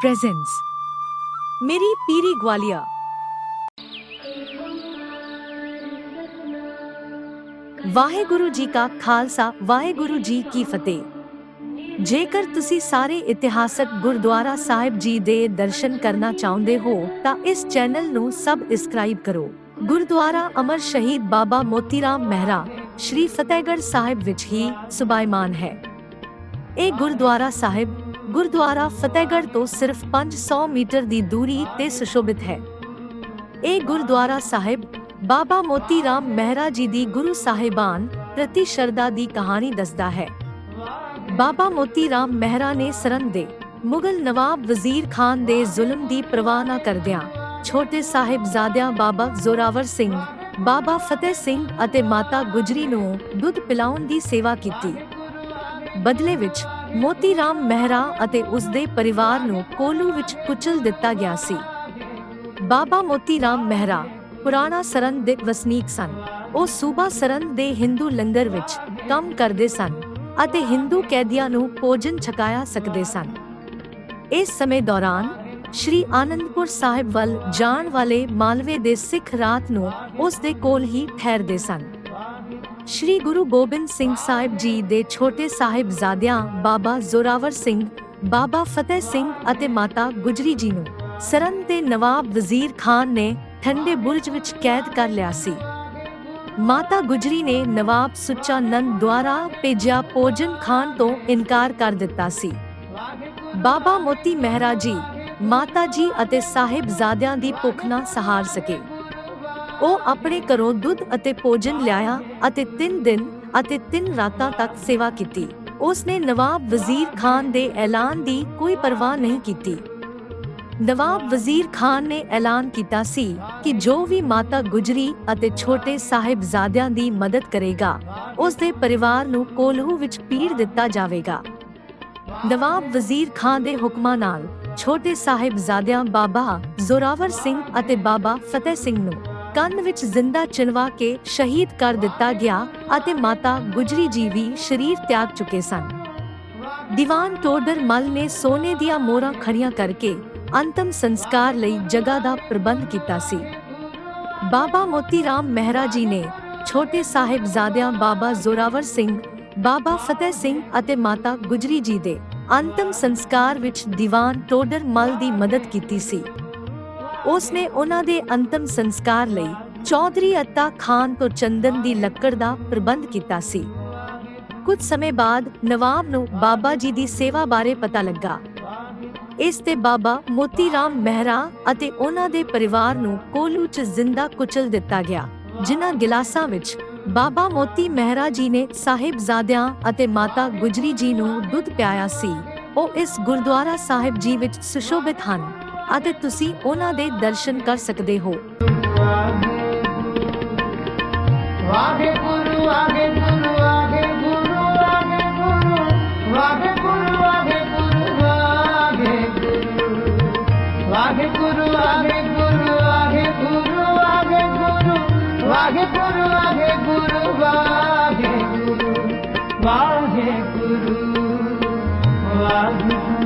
presents ਮੇਰੀ ਪੀਰੀ ਗਵਾਲੀਆ ਵਾਹਿਗੁਰੂ ਜੀ ਕਾ ਖਾਲਸਾ ਵਾਹਿਗੁਰੂ ਜੀ ਕੀ ਫਤਿਹ ਜੇਕਰ ਤੁਸੀਂ ਸਾਰੇ ਇਤਿਹਾਸਕ ਗੁਰਦੁਆਰਾ ਸਾਹਿਬ ਜੀ ਦੇ ਦਰਸ਼ਨ ਕਰਨਾ ਚਾਹੁੰਦੇ ਹੋ ਤਾਂ ਇਸ ਚੈਨਲ ਨੂੰ ਸਬਸਕ੍ਰਾਈਬ ਕਰੋ ਗੁਰਦੁਆਰਾ ਅਮਰ ਸ਼ਹੀਦ ਬਾਬਾ ਮੋਤੀਰਾਮ ਮਹਿਰਾ ਸ਼੍ਰੀ ਫਤਿਹਗੜ੍ਹ ਸਾਹਿਬ ਵਿੱਚ ਹੀ ਸੁਭਾਇਮਾਨ ਹੈ ਇਹ ਗੁਰਦੁਆਰਾ ਸਾਹਿਬ ਗੁਰਦੁਆਰਾ ਫਤਿਹਗੜ੍ਹ ਤੋਂ ਸਿਰਫ 500 ਮੀਟਰ ਦੀ ਦੂਰੀ ਤੇ ਸੁਸ਼ੋਭਿਤ ਹੈ। ਇਹ ਗੁਰਦੁਆਰਾ ਸਾਹਿਬ ਬਾਬਾ ਮੋਤੀ ਰਾਮ ਮਹਿਰਾ ਜੀ ਦੀ ਗੁਰੂ ਸਾਹਿਬਾਨ ਪ੍ਰਤੀ ਸ਼ਰਧਾ ਦੀ ਕਹਾਣੀ ਦੱਸਦਾ ਹੈ। ਬਾਬਾ ਮੋਤੀ ਰਾਮ ਮਹਿਰਾ ਨੇ ਸਰੰਦ ਦੇ ਮੁਗਲ ਨਵਾਬ ਵਜ਼ੀਰ ਖਾਨ ਦੇ ਜ਼ੁਲਮ ਦੀ ਪ੍ਰਵਾਹ ਨਾ ਕਰਦਿਆਂ ਛੋਟੇ ਸਾਹਿਬਜ਼ਾਦਿਆਂ ਬਾਬਾ ਜ਼ੋਰਾਵਰ ਸਿੰਘ, ਬਾਬਾ ਫਤਿਹ ਸਿੰਘ ਅਤੇ ਮਾਤਾ ਗੁਜਰੀ ਨੂੰ ਦੁੱਧ ਪਿਲਾਉਣ ਦੀ ਸੇਵਾ ਕੀਤੀ। ਬਦਲੇ ਵਿੱਚ ਮੋਤੀ ਰਾਮ ਮਹਿਰਾ ਅਤੇ ਉਸ ਦੇ ਪਰਿਵਾਰ ਨੂੰ ਕੋਲੂ ਵਿੱਚ ਕੁਚਲ ਦਿੱਤਾ ਗਿਆ ਸੀ। ਬਾਬਾ ਮੋਤੀ ਰਾਮ ਮਹਿਰਾ ਪੁਰਾਣਾ ਸਰਨ ਦੇ ਵਸਨੀਕ ਸਨ। ਉਹ ਸੂਬਾ ਸਰੰਦ ਦੇ ਹਿੰਦੂ ਲੰਗਰ ਵਿੱਚ ਕੰਮ ਕਰਦੇ ਸਨ ਅਤੇ ਹਿੰਦੂ ਕੈਦੀਆਂ ਨੂੰ ਭੋਜਨ ਛਕਾਇਆ ਸਕਦੇ ਸਨ। ਇਸ ਸਮੇਂ ਦੌਰਾਨ ਸ਼੍ਰੀ ਆਨੰਦਪੁਰ ਸਾਹਿਬ ਵੱਲ ਜਾਣ ਵਾਲੇ ਮਾਲਵੇ ਦੇ ਸਿੱਖ ਰਾਤ ਨੂੰ ਉਸ ਦੇ ਕੋਲ ਹੀ ਠਹਿਰਦੇ ਸਨ। ਸ਼੍ਰੀ ਗੁਰੂ ਗੋਬਿੰਦ ਸਿੰਘ ਸਾਹਿਬ ਜੀ ਦੇ ਛੋਟੇ ਸਾਹਿਬਜ਼ਾਦਿਆਂ ਬਾਬਾ ਜ਼ੋਰਾਵਰ ਸਿੰਘ, ਬਾਬਾ ਫਤਿਹ ਸਿੰਘ ਅਤੇ ਮਾਤਾ ਗੁਜਰੀ ਜੀ ਨੂੰ ਸਰਨ ਦੇ ਨਵਾਬ ਵਜ਼ੀਰ ਖਾਨ ਨੇ ਠੰਡੇ ਬੁਰਜ ਵਿੱਚ ਕੈਦ ਕਰ ਲਿਆ ਸੀ। ਮਾਤਾ ਗੁਜਰੀ ਨੇ ਨਵਾਬ ਸੁੱਚਾ ਨੰਦ ਦੁਆਰਾ ਭੇਜਿਆ ਭੋਜਨ ਖਾਨ ਤੋਂ ਇਨਕਾਰ ਕਰ ਦਿੱਤਾ ਸੀ। ਬਾਬਾ ਮੋਤੀ ਮਹਿਰਾ ਜੀ, ਮਾਤਾ ਜੀ ਅਤੇ ਸਾਹਿਬਜ਼ਾਦਿਆਂ ਦੀ ਭੁੱਖ ਨਾ ਸਹਾਰ ਸਕੇ। ਉਹ ਆਪਣੇ ਘਰੋਂ ਦੁੱਧ ਅਤੇ ਭੋਜਨ ਲਿਆਇਆ ਅਤੇ 3 ਦਿਨ ਅਤੇ 3 ਰਾਤਾਂ ਤੱਕ ਸੇਵਾ ਕੀਤੀ। ਉਸ ਨੇ ਨਵਾਬ ਵਜ਼ੀਰ ਖਾਨ ਦੇ ਐਲਾਨ ਦੀ ਕੋਈ ਪਰਵਾਹ ਨਹੀਂ ਕੀਤੀ। ਨਵਾਬ ਵਜ਼ੀਰ ਖਾਨ ਨੇ ਐਲਾਨ ਕੀਤਾ ਸੀ ਕਿ ਜੋ ਵੀ ਮਾਤਾ ਗੁਜਰੀ ਅਤੇ ਛੋਟੇ ਸਾਹਿਬਜ਼ਾਦਿਆਂ ਦੀ ਮਦਦ ਕਰੇਗਾ ਉਸ ਦੇ ਪਰਿਵਾਰ ਨੂੰ ਕੋਲਹੂ ਵਿੱਚ ਪੀੜ ਦਿੱਤਾ ਜਾਵੇਗਾ। ਨਵਾਬ ਵਜ਼ੀਰ ਖਾਨ ਦੇ ਹੁਕਮਾਂ ਨਾਲ ਛੋਟੇ ਸਾਹਿਬਜ਼ਾਦਿਆਂ ਬਾਬਾ ਜ਼ੋਰਾਵਰ ਸਿੰਘ ਅਤੇ ਬਾਬਾ ਫਤਿਹ ਸਿੰਘ ਨੂੰ ਕੰਨ ਵਿੱਚ ਜ਼ਿੰਦਾ ਚਿਣਵਾ ਕੇ ਸ਼ਹੀਦ ਕਰ ਦਿੱਤਾ ਗਿਆ ਅਤੇ ਮਾਤਾ ਗੁਜਰੀ ਜੀ ਵੀ ਸ਼ਰੀਰ ਤਿਆਗ ਚੁੱਕੇ ਸਨ। ਦੀਵਾਨ ਟੋਡਰ ਮਲ ਨੇ ਸੋਨੇ ਦੀਆਂ ਮੋਹਰਾਂ ਖੜੀਆਂ ਕਰਕੇ ਅੰਤਮ ਸੰਸਕਾਰ ਲਈ ਜਗ੍ਹਾ ਦਾ ਪ੍ਰਬੰਧ ਕੀਤਾ ਸੀ। ਬਾਬਾ ਮੋਤੀ ਰਾਮ ਮਹਿਰਾ ਜੀ ਨੇ ਛੋਟੇ ਸਾਹਿਬਜ਼ਾਦਿਆਂ ਬਾਬਾ ਜ਼ੋਰਾਵਰ ਸਿੰਘ, ਬਾਬਾ ਫਤਿਹ ਸਿੰਘ ਅਤੇ ਮਾਤਾ ਗੁਜਰੀ ਜੀ ਦੇ ਅੰਤਮ ਸੰਸਕਾਰ ਵਿੱਚ ਦੀਵਾਨ ਟੋਡਰ ਮਲ ਦੀ ਮਦਦ ਕੀਤੀ ਸੀ। ਉਸ ਨੇ ਉਹਨਾਂ ਦੇ ਅੰਤਮ ਸੰਸਕਾਰ ਲਈ ਚੌਧਰੀ ਅੱਤਾ ਖਾਨ ਤੋਂ ਚੰਦਨ ਦੀ ਲੱਕੜ ਦਾ ਪ੍ਰਬੰਧ ਕੀਤਾ ਸੀ। ਕੁਝ ਸਮੇਂ ਬਾਅਦ ਨਵਾਬ ਨੂੰ ਬਾਬਾ ਜੀ ਦੀ ਸੇਵਾ ਬਾਰੇ ਪਤਾ ਲੱਗਾ। ਇਸ ਤੇ ਬਾਬਾ ਮੋਤੀ ਰਾਮ ਮਹਿਰਾ ਅਤੇ ਉਹਨਾਂ ਦੇ ਪਰਿਵਾਰ ਨੂੰ ਕੋਲੂ 'ਚ ਜ਼ਿੰਦਾ ਕੁਚਲ ਦਿੱਤਾ ਗਿਆ, ਜਿਨ੍ਹਾਂ ਗਿਲਾਸਾਂ ਵਿੱਚ ਬਾਬਾ ਮੋਤੀ ਮਹਿਰਾ ਜੀ ਨੇ ਸਾਹਿਬਜ਼ਾਦਿਆਂ ਅਤੇ ਮਾਤਾ ਗੁਜਰੀ ਜੀ ਨੂੰ ਦੁੱਧ ਪਿਆਇਆ ਸੀ। ਉਹ ਇਸ ਗੁਰਦੁਆਰਾ ਸਾਹਿਬ ਜੀ ਵਿੱਚ ਸੁਸ਼ੋਭਿਤ ਹਨ। ਅਤੇ ਤੁਸੀਂ ਉਹਨਾਂ ਦੇ ਦਰਸ਼ਨ ਕਰ ਸਕਦੇ ਹੋ ਵਾਹਿਗੁਰੂ ਵਾਹਿਗੁਰੂ ਵਾਹਿਗੁਰੂ ਵਾਹਿਗੁਰੂ ਵਾਹਿਗੁਰੂ ਵਾਹਿਗੁਰੂ ਵਾਹਿਗੁਰੂ ਵਾਹਿਗੁਰੂ ਵਾਹਿਗੁਰੂ ਵਾਹਿਗੁਰੂ ਵਾਹਿਗੁਰੂ ਵਾਹਿਗੁਰੂ ਵਾਹਿਗੁਰੂ ਵਾਹਿਗੁਰੂ ਵਾਹਿਗੁਰੂ